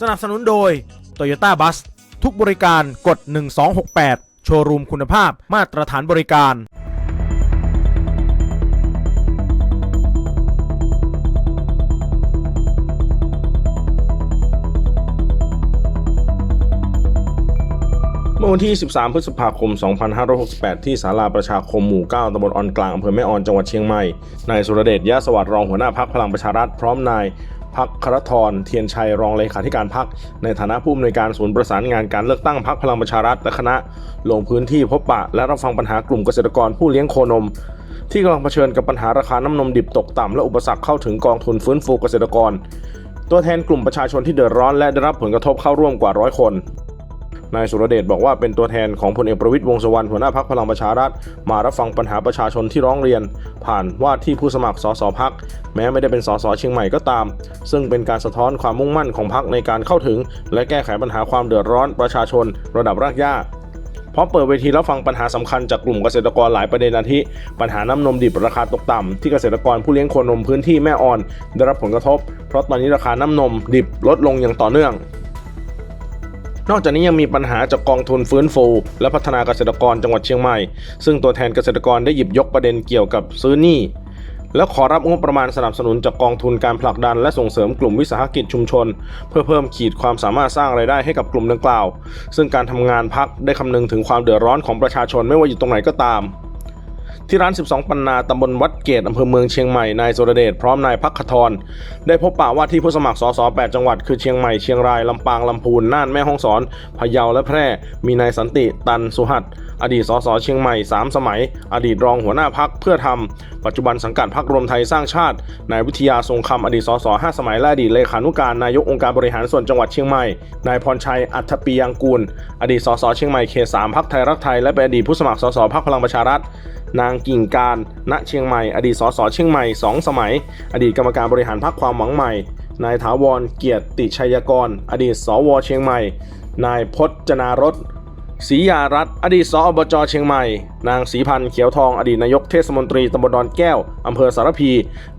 สนับสนุนโดย Toyota Bus ทุกบริการกด 1268 โชว์รูมคุณภาพมาตรฐานบริการ เมื่อวันที่ 13 พฤษภาคม 2568 ที่ศาลาประชาคมหมู่ 9 ตำบลออนกลาง อำเภอแม่ออน จังหวัดเชียงใหม่ นายสุรเดชยะสวัสดิ์รองหัวหน้าพักพลังประชารัฐ พร้อมนาย พักครทรเทียนชัยรองเลขาธิการพัก ในฐานะผู้อำนวยการศูนย์ประสานงานการเลือกตั้งพักพลังประชารัฐและคณะ ลงพื้นที่พบปะและรับฟังปัญหากลุ่มเกษตรกรผู้เลี้ยงโคนม ที่กำลังเผชิญกับปัญหาราคาน้ำนมดิบตกต่ำและอุปสรรคเข้าถึงกองทุนฟื้นฟูเกษตรกร ตัวแทนกลุ่มประชาชนที่เดือดร้อนและได้รับผลกระทบเข้าร่วมกว่าร้อยคน นายสุรเดชบอกว่าเป็นตัวแทนของพลเอกประวิตยวงษ์สุวรรณหัวหน้าพักพลังประชารัฐ มารับฟังปัญหาประชาชนที่ร้องเรียน ผ่านว่าที่ผู้สมัครสสพักแม้ไม่ได้เป็นสสเชียงใหม่ก็ตาม ซึ่งเป็นการสะท้อนความมุ่งมั่นของพักในการเข้าถึง และแก้ไขปัญหาความเดือดร้อนประชาชน ระดับรากหญ้าพร้อมเปิดเวทีรับฟังปัญหาสำคัญจากกลุ่มเกษตรกรหลายประเด็นอาทิ ปัญหาน้ำนมดิบราคาตกต่ำที่เกษตรกรผู้เลี้ยงโคนมพื้นที่แม่อ่อน ได้รับผลกระทบ เพราะตอนนี้ราคาน้ำนมดิบลดลงอย่างต่อเนื่อง นอกจากนี้ยังมีปัญหาจากกองทุนฟื้นฟู และพัฒนาเกษตรกรจังหวัดเชียงใหม่ ซึ่งตัวแทนเกษตรกรได้หยิบยกประเด็นเกี่ยวกับซื้อหนี้และขอรับงบประมาณสนับสนุนจากกองทุนการผลักดันและส่งเสริมกลุ่มวิสาหกิจชุมชน เพื่อเพิ่มขีดความสามารถสร้างรายได้ให้กับกลุ่มดังกล่าว ซึ่งการทำงานพักได้คำนึงถึงความเดือดร้อนของประชาชนไม่ว่าอยู่ตรงไหนก็ตาม ที่ร้าน 12 ปันนาตำบลวัดเกตอำเภอเมืองเชียงใหม่ นายสุรเดชพร้อมนายพักขทรได้พบปะว่าที่ผู้สมัครสส8จังหวัดคือเชียงใหม่ เชียงราย ลำปาง ลำพูน น่าน แม่ฮ่องสอน พะเยา และแพร่ มีนายสันติ ตันสุหัสอดีตสสเชียงใหม่ 3 สมัย อดีตรองหัวหน้าพักเพื่อทำปัจจุบันสังกัดพักรวมไทยสร้างชาติ นายวิทยาทรงคำอดีตสส5สมัย และอดีตเลขานุการนายกองค์การบริหารส่วนจังหวัดเชียงใหม่ นายพรชัย อัฐปียังกูล อดีตสสเชียงใหม่เขต3พักไทยรักไทย และเป็นอดีตผู้สมัครสสพักพลังประชารัฐ นางกิ่งการ ณ เชียงใหม่ อดีตสสเชียงใหม่ 2 สมัย อดีตกรรมการบริหารพรรคความหวังใหม่ นายถาวรเกียรติชัยกร อดีตสวเชียงใหม่ นายพจนารสศรียารัตอดีตสอบจเชียงใหม่ นางศรีพันธ์เขียวทอง อดีตนายกเทศมนตรีตำบลดอนแก้ว อำเภอสารพี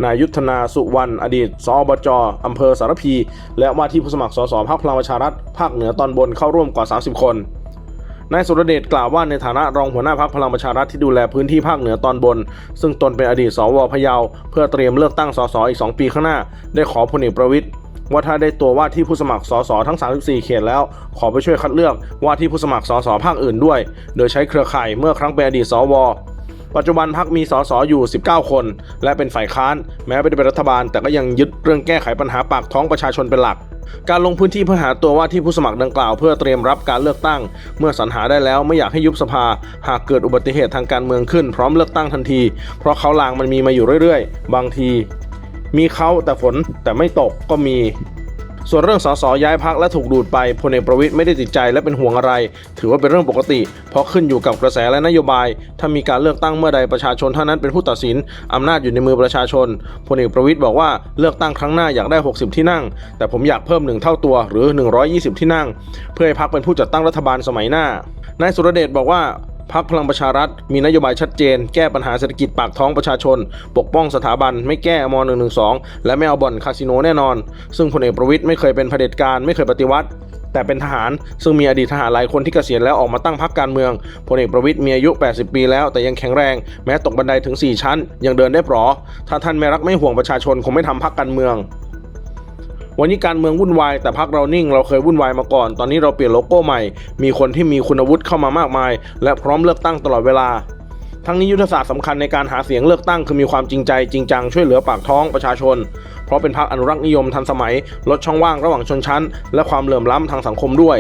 นายยุทธนาสุวรรณ อดีตสอบจอำเภอสารพี และว่าที่ผู้สมัครสสพรรคพลังประชารัฐภาคเหนือตอนบนเข้าร่วมกว่า 30 คน นายสุรเดชกล่าวว่าในฐานะรองหัวหน้าพักพลังประชารัฐที่ดูแลพื้นที่ภาคเหนือตอนบน ซึ่งตนเป็นอดีตสวพะเยาเพื่อเตรียมเลือกตั้งสสอีก 2 ปีข้างหน้า ได้ขอพลเอกประวิตยว่าถ้าได้ตัวว่าที่ผู้สมัครสสทั้ง 34 เขตแล้ว ขอไปช่วยคัดเลือกว่าที่ผู้สมัครสสภาคอื่นด้วย โดยใช้เครือข่ายเมื่อครั้งเป็นอดีตสว ปัจจุบันพักมีสสอยู่ 19 คน และเป็นฝ่ายค้าน แม้ไม่ได้เป็นรัฐบาล แต่ก็ยังยึดเรื่องแก้ไขปัญหาปากท้องประชาชนเป็นหลัก การลงพื้นที่เพื่อหาตัวว่าที่ผู้สมัครดังกล่าวเพื่อเตรียมรับการเลือกตั้ง เมื่อสรรหาได้แล้วไม่อยากให้ยุบสภา หากเกิดอุบัติเหตุทางการเมืองขึ้นพร้อมเลือกตั้งทันที เพราะเขาลางมันมีมาอยู่เรื่อยๆ บางที มีเขาแต่ฝนแต่ไม่ตกก็มี ส่วนเรื่องสสย้ายพักและถูกดูดไปพลเอกประวิตยไม่ได้ติดใจและเป็นห่วงอะไร ถือว่าเป็นเรื่องปกติ เพราะขึ้นอยู่กับกระแสและนโยบาย ถ้ามีการเลือกตั้งเมื่อใดประชาชนเท่านั้นเป็นผู้ตัดสินอำนาจอยู่ในมือประชาชนพลเอกประวิตยบอกว่าเลือกตั้งครั้งหน้าอยากได้ 60 ที่นั่ง แต่ผมอยากเพิ่มหนึ่งเท่าตัวหรือ 120 ที่นั่ง เพื่อให้พักเป็นผู้จัดตั้งรัฐบาลสมัยหน้านายสุรเดชบอกว่า พักพลังประชารัฐ มีนโยบายชัดเจน แก้ปัญหาเศรษฐกิจปากท้องประชาชน ปกป้องสถาบัน ไม่แก้ม .112 และไม่เอาบ่อนคาสิโนแน่นอน ซึ่งพลเอกประวิตยไม่เคยเป็นเผด็จการไม่เคยปฏิวัติแต่เป็นทหารซึ่งมีอดีตทหารหลายคนที่เกษียณแล้วออกมาตั้งพรรคการเมืองพลเอกประวิตยมีอายุ 80 ปีแล้วแต่ยังแข็งแรง แม้ตกบันไดถึง 4 ชั้น ยังเดินได้ปลอถ้าท่านไม่รักไม่ห่วงประชาชนคงไม่ทำพรรคการเมือง วันนี้การเมืองวุ่นวายแต่พักเรานิ่ง เราเคยวุ่นวายมาก่อน ตอนนี้เราเปลี่ยนโลโก้ใหม่ มีคนที่มีคุณวุฒิเข้ามามากมาย และพร้อมเลือกตั้งตลอดเวลาทั้งนี้ยุทธศาสตร์สำคัญในการหาเสียงเลือกตั้งคือมีความจริงใจจริงจังช่วยเหลือปากท้องประชาชน เพราะเป็นพรรคอนุรักษ์นิยมทันสมัย ลดช่องว่างระหว่างชนชั้น และความเหลื่อมล้ำทางสังคมด้วย